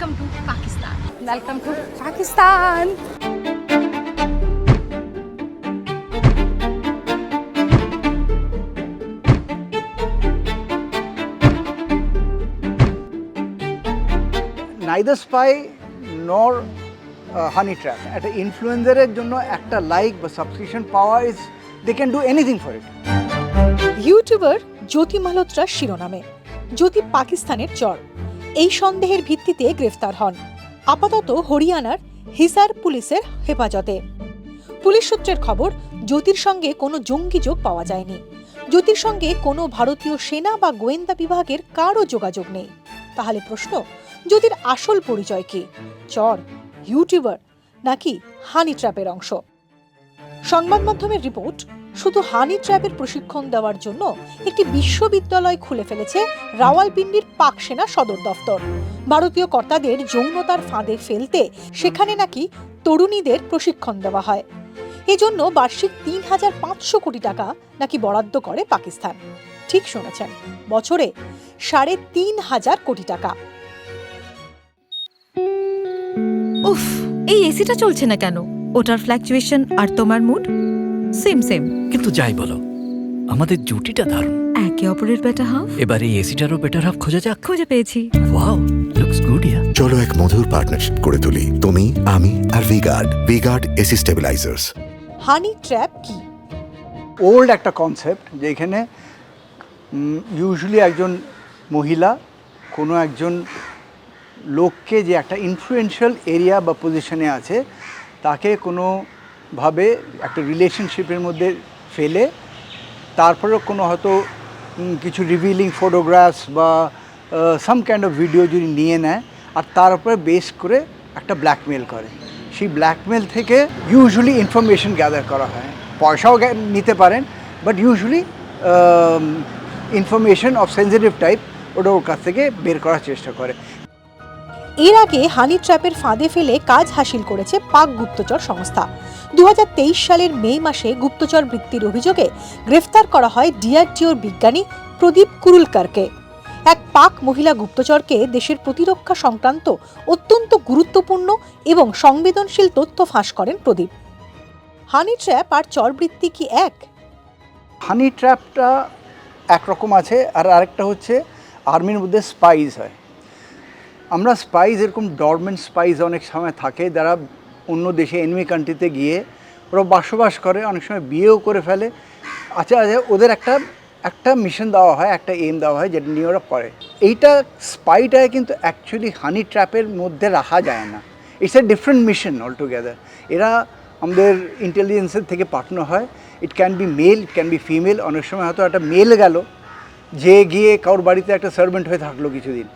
Welcome to Pakistan. Welcome to Pakistan neither spy nor honey trap একটা ইনফ্লুয়েন্সারের জন্য একটা like বা সাবস্ক্রিপশন পাওয়া is they can do anything for it YouTuber Jyoti মালহোত্রার শিরোনামে। জ্যোতি পাকিস্তানের চর। এই সন্দেহের ভিত্তিতে গ্রেফতার হন। আপাতত হরিয়ানার হিসার পুলিশের হেফাজতে। পুলিশ সূত্রের খবর, জ্যোতির সঙ্গে কোনো জঙ্গি যোগ পাওয়া যায়নি। জ্যোতির সঙ্গে কোনো ভারতীয় সেনা বা গোয়েন্দা বিভাগের কারও যোগাযোগ নেই। তাহলে প্রশ্ন, জ্যোতির আসল পরিচয় কি? চর, ইউটিউবার, নাকি হানি ট্র্যাপের অংশ? সংবাদ মাধ্যমের রিপোর্ট শুধু হানি ট্র্যাপের প্রশিক্ষণ দেওয়ার জন্য একটি বিশ্ববিদ্যালয় খুলে ফেলেছে রাওয়ালপিন্ডির পাক সেনা সদর দফতর। ভারতীয় কর্তাদের যৌনতার ফাঁদে ফেলতে সেখানে নাকি তরুণীদের প্রশিক্ষণ দেওয়া হয়। এজন্য বার্ষিক তিন হাজার পাঁচশো কোটি টাকা নাকি বরাদ্দ করে পাকিস্তান। ঠিক শুনেছেন, বছরে সাড়ে তিন হাজার কোটি টাকা। উফ, এই এসিটা চলছে না কেন? ওটার ফ্ল্যাকচুয়েশন আর তোমার মুড সেম সেম কিন্তু যাই বলো আমাদের জুটিটা দারুণ। একে অপরের বেটার হাফ এবার এই এসিটারও বেটার হাফ খোঁজা যাক। খুঁজে পেয়েছি। ওয়াও লুকস গুড ইয়া চলো এক মধুর পার্টনারশিপ করে তুলি তুমি আমি আর V-Guard V-Guard AC stabilisers honey trap কি ওল্ড একটা কনসেপ্ট যেখানে ইউজুয়ালি একজন মহিলা কোনো একজন লোককে যে একটা ইনফ্লুয়েন্সিয়াল এরিয়া বা পজিশনে আছে তাকে কোনোভাবে একটা রিলেশনশিপের মধ্যে ফেলে তারপরে কোনো হয়তো কিছু রিভিলিং ফটোগ্রাফস বা সাম কাইন্ড অফ ভিডিও যদি নিয়ে নেয়, আর তার উপরে বেস করে একটা ব্ল্যাকমেল করে। সেই ব্ল্যাকমেল থেকে ইউজুয়ালি ইনফরমেশন গ্যাদার করা হয়। পয়সাও নিতে পারেন but usually information of sensitive type ওটা ওর কাছ থেকে বের করার চেষ্টা করে। এর আগে হানি ট্র্যাপের ফাঁদে ফেলে কাজ হাসিল করেছে পাক গুপ্তচর সংস্থা। দু হাজার তেইশ সালের মে মাসে গুপ্তচর বৃত্তির অভিযোগে গ্রেফতার করা হয় ডিআরটিওর বিজ্ঞানী প্রদীপ কুরুলকারকে। এক পাক মহিলা গুপ্তচরকে দেশের প্রতিরক্ষা সংক্রান্ত অত্যন্ত গুরুত্বপূর্ণ এবং সংবেদনশীল তথ্য ফাঁস করেন প্রদীপ। হানি ট্র্যাপ আর চরবৃত্তি কি এক? হানি ট্র্যাপটা একরকম আছে আর আরেকটা হচ্ছে আর্মির মধ্যে স্পাইস হয়। আমরা স্পাইস এরকম ডরমেন্ট স্পাইস অনেক সময় থাকে, যারা অন্য দেশে এনিমি কান্ট্রিতে গিয়ে ওরা বসবাস করে, অনেক সময় বিয়েও করে ফেলে। আচ্ছা আচ্ছা ওদের একটা একটা মিশন দেওয়া হয়, একটা এম দেওয়া হয়, যেটা নিয়ে ওরা করে এইটা স্পাইটায় কিন্তু অ্যাকচুয়ালি হানি ট্র্যাপের মধ্যে রাখা যায় না। It's a different mission altogether এরা আমাদের ইন্টেলিজেন্সের থেকে পাঠানো হয়। It can be male it can be female অনেক সময় হয়তো একটা মেল গেল, যে গিয়ে কারোর বাড়িতে একটা সার্ভেন্ট হয়ে থাকল কিছুদিন।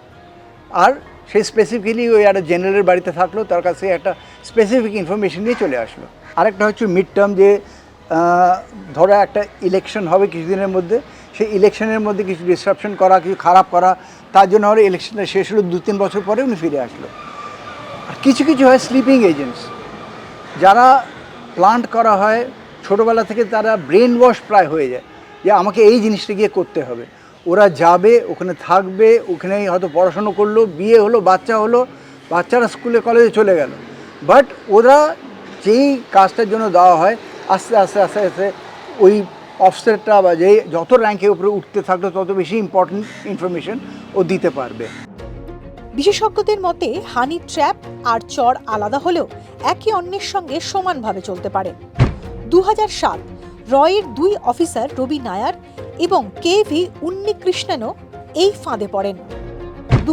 আর সে স্পেসিফিক্যালি ওই একটা জেনারেলের বাড়িতে থাকল, তার কাছে একটা স্পেসিফিক ইনফরমেশন নিয়ে চলে আসলো। আরেকটা হচ্ছে মিড টার্ম যে ধরো একটা ইলেকশন হবে কিছুদিনের মধ্যে, সেই ইলেকশনের মধ্যে কিছু ডিসরাপশন করা, কিছু খারাপ করা, তার জন্য আমার ইলেকশনটা শেষ হলো দু তিন বছর পরে উনি ফিরে আসলো। আর কিছু কিছু হয় স্লিপিং এজেন্টস যারা প্লান্ট করা হয়, ছোটোবেলা থেকে তারা ব্রেন ওয়াশ প্রায় হয়ে যায়, যে আমাকে এই জিনিসটা গিয়ে করতে হবে। ওরা যাবে, ওখানে থাকবে, ওখানেই হয়তো পড়াশুনো করল, বিয়ে হলো, বাচ্চা হলো, বাচ্চারা স্কুলে, কলেজে চলে গেল। বাট ওরা যেই কাজটার জন্য দেওয়া হয়, আস্তে আস্তে আস্তে আস্তে ওই অফিসারটা বা যে যত র্যাঙ্কে উপরে উঠতে থাকল, তত বেশি ইম্পর্টেন্ট ইনফরমেশন ও দিতে পারবে। বিশেষজ্ঞদের মতে হানি ট্র্যাপ আর চর আলাদা হলেও একে অন্যের সঙ্গে সমানভাবে চলতে পারে। দু সাত রয়ের দুই অফিসার রবি নায়ার এবং কে ভি উন্নিকৃষ্ণনও এই ফাঁদে পড়েন। দু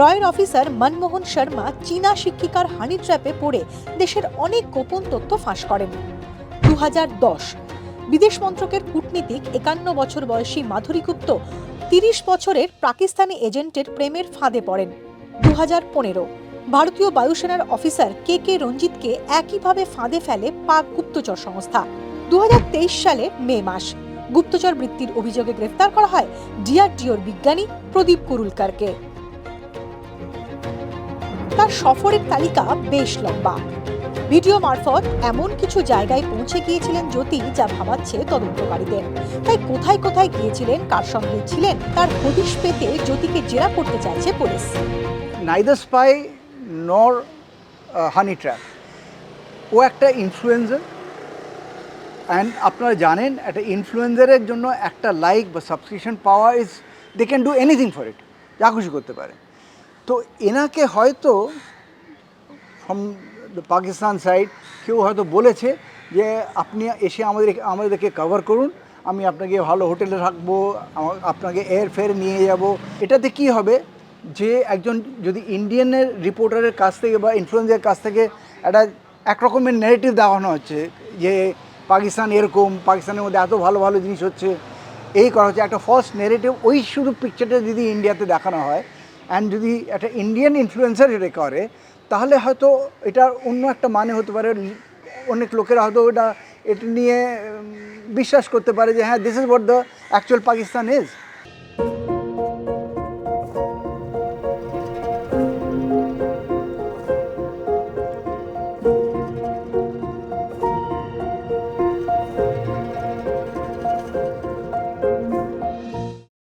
রয়ের অফিসার মনমোহন শর্মা চীনা শিক্ষিকার হানি ট্র্যাপে পড়ে দেশের অনেক গোপন তথ্য ফাঁস করেন। দু দশ, বিদেশ মন্ত্রকের কূটনীতিক একান্ন বছর বয়সী মাধুরী গুপ্ত তিরিশ বছরের পাকিস্তানি এজেন্টের প্রেমের ফাঁদে পড়েন। দু ভারতীয় বায়ুসেনার অফিসার কে কে রঞ্জিতকে একইভাবে ফাঁদে ফেলে পাক গুপ্তচর সংস্থা। দু হাজার তেইশ সালে মে মাস। গুপ্তচর বৃত্তির অভিযোগে গ্রেফতার করা হয় ডিআরডিওর বিজ্ঞানী প্রদীপ কুরুলকারকে। তার সফরের তালিকা বেশ লম্বা। ভিডিও মারফত এমন কিছু জায়গায় পৌঁছে গিয়েছিলেন জ্যোতি যা ভাবাচ্ছে তদন্তকারীদের। তাই কোথায় কোথায় গিয়েছিলেন, কার সঙ্গে ছিলেন, তার হদিশ পেতে জ্যোতিকে জেরা করতে চাইছে police. Neither spy nor honey trap ও একটা ইনফ্লুয়েন্সার অ্যান্ড আপনারা জানেন, একটা ইনফ্লুয়েন্সারের জন্য একটা লাইক বা সাবস্ক্রিপশন পাওয়া is they can do anything for it যা খুশি করতে পারে। তো এনাকে হয়তো ফ্রম পাকিস্তান সাইড কেউ হয়তো বলেছে যে, আপনি এসে আমাদের, আমাদেরকে কভার করুন, আমি আপনাকে ভালো হোটেলে রাখব আপনাকে এয়ার ফেয়ার নিয়ে যাব। এটাতে কি হবে? যে একজন যদি ইন্ডিয়ানের রিপোর্টারের কাছ থেকে বা ইনফ্লুয়েন্সের কাছ থেকে একটা একরকমের নেগেটিভ দেখানো হচ্ছে যে পাকিস্তান এরকম, পাকিস্তানের মধ্যে এত ভালো ভালো জিনিস হচ্ছে। এই করা হচ্ছে একটা ফার্স্ট নেগেটিভ ওই শুধু পিকচারটা যদি ইন্ডিয়াতে দেখানো হয় অ্যান্ড যদি একটা ইন্ডিয়ান ইনফ্লুয়েন্সার এটা করে, তাহলে হয়তো এটা অন্য একটা মানে হতে পারে। অনেক লোকেরা হয়তো এটা এটা নিয়ে বিশ্বাস করতে পারে যে হ্যাঁ this is what the actual Pakistan is